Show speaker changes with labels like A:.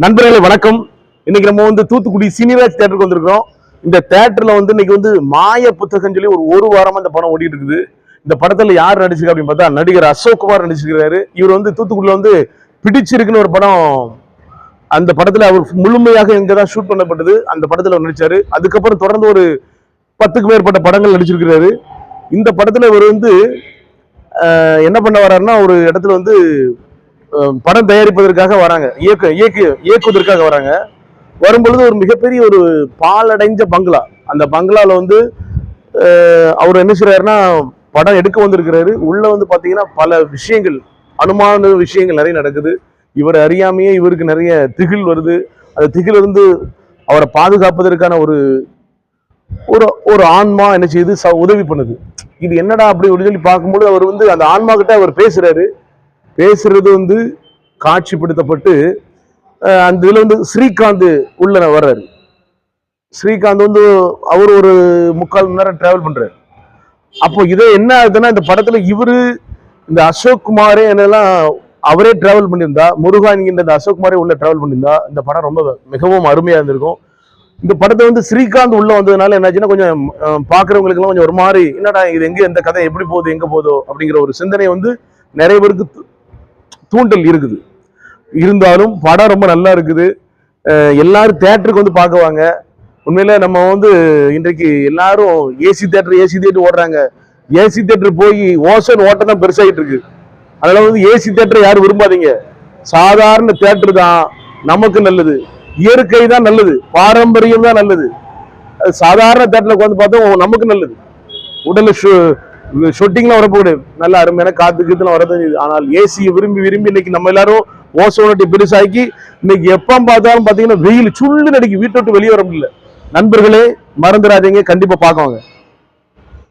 A: நண்பர்களே வணக்கம். இன்னைக்கு நம்ம வந்து தூத்துக்குடி சீனியராஜ் தேட்டருக்கு வந்திருக்கிறோம். இந்த தேட்டர்ல வந்து இன்னைக்கு வந்து மாய புத்தகம் சொல்லி ஒரு ஒரு வாரமா இந்த படம் ஓடிட்டு இருக்குது. இந்த படத்துல யார் நடிச்சிருக்கா அப்படின்னு பார்த்தா நடிகர் அசோக் குமார் நடிச்சிருக்கிறாரு. இவர் வந்து தூத்துக்குடியில வந்து பிடிச்சிருக்குன்னு ஒரு படம் அந்த படத்துல அவர் முழுமையாக இங்க தான் ஷூட் பண்ணப்பட்டது. அந்த படத்துல அவர் நடிச்சாரு. அதுக்கப்புறம் தொடர்ந்து ஒரு பத்துக்கு மேற்பட்ட படங்கள் நடிச்சிருக்கிறாரு. இந்த படத்துல இவர் வந்து என்ன பண்ண வர்றாருன்னா ஒரு இடத்துல வந்து படம் தயாரிப்பதற்காக வராங்க. இயக்க இயக்க இயக்குவதற்காக வராங்க. வரும்பொழுது ஒரு மிகப்பெரிய ஒரு பாலடைஞ்ச பங்களா. அந்த பங்களாவில் வந்து அவர் என்ன செய்கிறாருன்னா படம் எடுக்க வந்திருக்கிறாரு. உள்ளே வந்து பார்த்தீங்கன்னா பல விஷயங்கள் அனுமான விஷயங்கள் நிறைய நடக்குது. இவர் அறியாமையே இவருக்கு நிறைய திகில் வருது. அந்த திகில் இருந்து அவரை பாதுகாப்பதற்கான ஒரு ஒரு ஒரு ஆன்மா என்ன செய்யுது ச- உதவி பண்ணுது. இது என்னடா அப்படி அப்படின்னு சொல்லி பார்க்கும்போது அவர் வந்து அந்த ஆன்மா கிட்ட அவர் பேசுறாரு. பேசுறது வந்து காட்சிப்படுத்தப்பட்டு அந்த இதில் வந்து ஸ்ரீகாந்த் உள்ள வர்றாரு. ஸ்ரீகாந்த் வந்து அவர் ஒரு முக்கால் மணி நேரம் டிராவல் பண்ணுறாரு அப்போ இதை என்ன ஆகுதுன்னா இந்த படத்தில் இவர் இந்த அசோக் குமாரே என்னெல்லாம் அவரே டிராவல் பண்ணியிருந்தா முருகானிங்கிற இந்த அசோக் குமாரே உள்ள டிராவல் பண்ணியிருந்தா இந்த படம் ரொம்ப மிகவும் அருமையாக இருந்திருக்கும். இந்த படத்தை வந்து ஸ்ரீகாந்த் உள்ள வந்ததுனால என்னாச்சுன்னா கொஞ்சம் பார்க்குறவங்களுக்குலாம் கொஞ்சம் ஒரு மாதிரி என்னடா இது எங்கே இந்த கதை எப்படி போகுது எங்கே போதோ அப்படிங்கிற ஒரு சிந்தனை வந்து நிறைய பேருக்கு தூண்டல் இருக்குது. இருந்தாலும் படம் ரொம்ப நல்லா இருக்குது. எல்லாரும் தேட்டருக்கு வந்து பார்க்குவாங்க. உண்மையில நம்ம வந்து இன்றைக்கு எல்லாரும் ஏசி தேட்டர் ஏசி தேட்டர் ஓடுறாங்க. ஏசி தேட்டர் போய் ஓசன் ஓட்டம் தான் பெருசாகிட்டு இருக்கு. அதனால வந்து ஏசி தேட்டரை யாரும் விரும்பாதீங்க. சாதாரண தேட்டர் தான் நமக்கு நல்லது. இயற்கை தான் நல்லது. பாரம்பரியம் தான் நல்லது. அது சாதாரண தேட்டரில் உட்காந்து பார்த்தா நமக்கு நல்லது. உடல் ஷொட்டிங்லாம் வரப்போகுது. நல்ல அருமையான காத்து கீத்துலாம் வரது. இது. ஆனால் ஏசியை விரும்பி விரும்பி இன்னைக்கு நம்ம எல்லாரும் ஓசோனட்டி பெருசாக்கி இன்னைக்கு எப்போ பார்த்தாலும் பார்த்தீங்கன்னா வெயில் சுள்ளு நடிக்கு வீட்டை விட்டு வெளியே வர முடியல. நண்பர்களே மறந்துடாதீங்க. கண்டிப்பாக பார்க்கவாங்க.